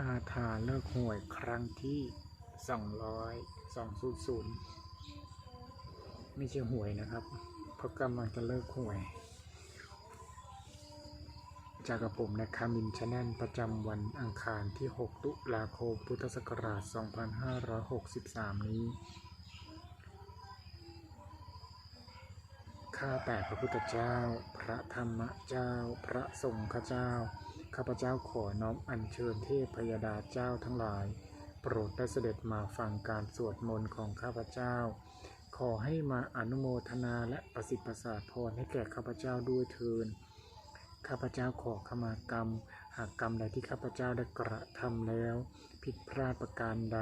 คาถาเลิกหวยครั้งที่สองร้อยสองศูนย์ศูนย์ไม่ใช่หวยนะครับเพราะกำลังจะเลิกหวย จากกับผมนะคามินชาแนลประจำวันอังคารที่ 6 ตุลาคมพุทธศักราช 2563 นี้ข้าแต่พระพุทธเจ้า พระธรรมเจ้า พระสงฆ์เจ้า ข้าพเจ้าขอน้อมอัญเชิญเทพพยดาเจ้าทั้งหลาย โปรดได้เสด็จมาฟังการสวดมนต์ของข้าพเจ้า ขอให้มาอนุโมทนาและประสิทธิ์ประสาทพรให้แก่ข้าพเจ้าด้วยเทินข้าพเจ้าขอขมากรรม หากกรรมใดที่ข้าพเจ้าได้กระทำแล้ว ผิดพลาดประการใด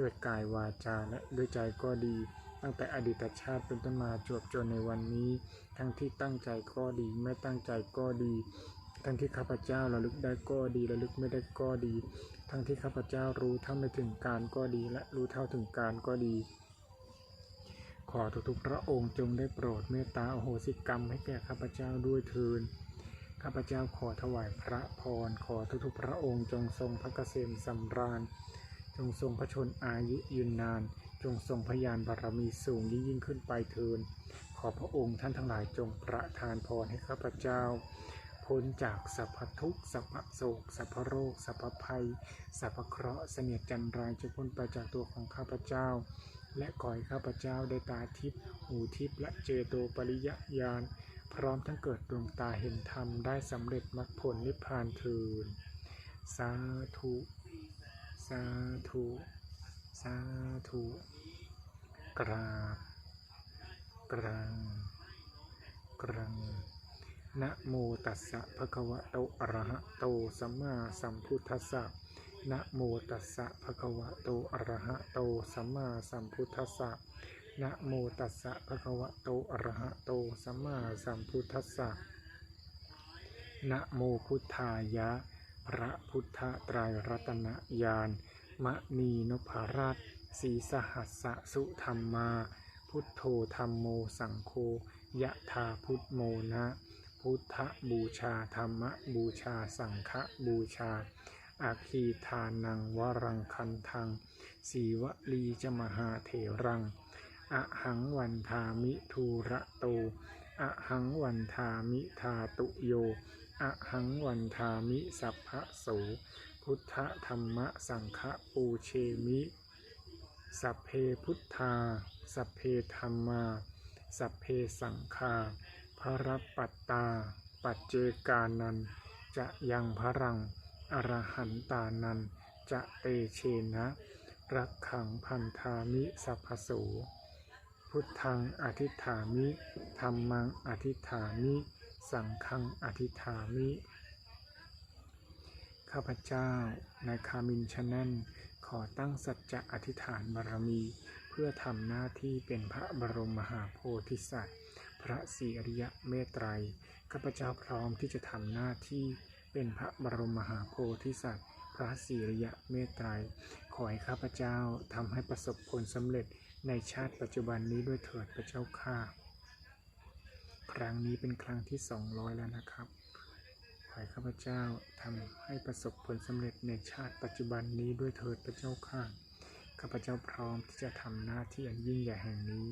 ด้วยกายวาจาและด้วยใจก็ดี ตั้งแต่อดีตชาติเป็นต้นมาจวบจนในวันนี้ ทั้งที่ตั้งใจก็ดีไม่ตั้งใจก็ดี ทั้งที่ข้าพเจ้าระลึกได้ก็ดีระลึกไม่ได้ก็ดี ทั้งที่ข้าพเจ้ารู้เท่าไม่ถึงการก็ดี และรู้เท่าถึงการก็ดี ขอทุกๆพระองค์จงได้โปรดเมตตาอโหสิกรรมให้แก่ข้าพเจ้าด้วยเทินข้าพเจ้าขอถวายพระพร ขอทุกๆพระองค์จงทรงพระเกษมสำราญ จงทรงพระชนอายุยืนนาน จงทรงพยานบารมีสูงยิ่งยิ่งขึ้นไปเทินขอพระองค์ท่านทั้งหลายจงประทานพรให้ข้าพเจ้า พ้นจากสัพพทุกข์สัพพโศกสัพพโรคสัพพภัยสัพพเคราะห์เสนียดจันไรจะพ้นไปจากตัวของข้าพเจ้า และขอให้ข้าพเจ้าได้ตาทิพย์หูทิพย์และเจโตปริยญาณพร้อมทั้งเกิดดวงตาเห็นธรรมได้สำเร็จมรรคผลนิพพานเทินสาธุ สาธุ สาธุ กราบกรังกรัง นะโมตัสสะภะคะวะโตอะระหะโตสัมมาสัมพุทธัสสะนะโมตัสสะภะคะวะโตอะระหะโตสัมมาสัมพุทธัสสะนะโมตัสสะภะคะวะโตอะระหะโตสัมมาสัมพุทธัสสะนะโมพุทธายะ พระพุทธไตรายรัตนญาณมณีนพรัตน์ศรีสหัสสะสุธรรมา พุทโธธรรมโมสังโฆยะธาพุทโมนะ พุทธบูชาธรรมบูชาสังฆบูชาอาคีทานังวรังคันทังสีวลีจมหาเถรังอะหังวันทามิทูระโตอะหังวันทามิทาตุโยอะหังวันทามิสัพพะโส พุทธธรรมสังฆปูเชมิ สัพเพพุทธา สัพเพธรรมา สัพเพสังฆา พระปัตตา ปัจเจกานัน จะยังพรัง อรหันตานัน จะเตเชนะ รักขังพันธามิสัพพโสพุทธังอธิฐามิธรรมังอธิฐามิ สังฆังอธิฐามิ ข้าพเจ้า นายคามินชาแนขอตั้งสัจจะอธิษฐานบารมี เพื่อทำหน้าที่เป็นพระบรมมหาโพธิสัตว์ พระศรีอริยเมตไตรยข้าพเจ้าพร้อมที่จะทำหน้าที่เป็นพระบรมมหาโพธิสัตว์ พระศรีอริยเมตไตรยขอให้ข้าพเจ้าทำให้ประสบผลสำเร็จในชาติปัจจุบันนี้ด้วยเถิดพระเจ้าข้าครั้งนี้เป็นครั้งที่ 200 แล้วนะครับ ขอให้ข้าพเจ้าทำให้ประสบผลสำเร็จในชาติปัจจุบันนี้ด้วยเถิดพระเจ้าข้าข้าพเจ้าพร้อมที่จะทำหน้าที่อันยิ่งใหญ่แห่งนี้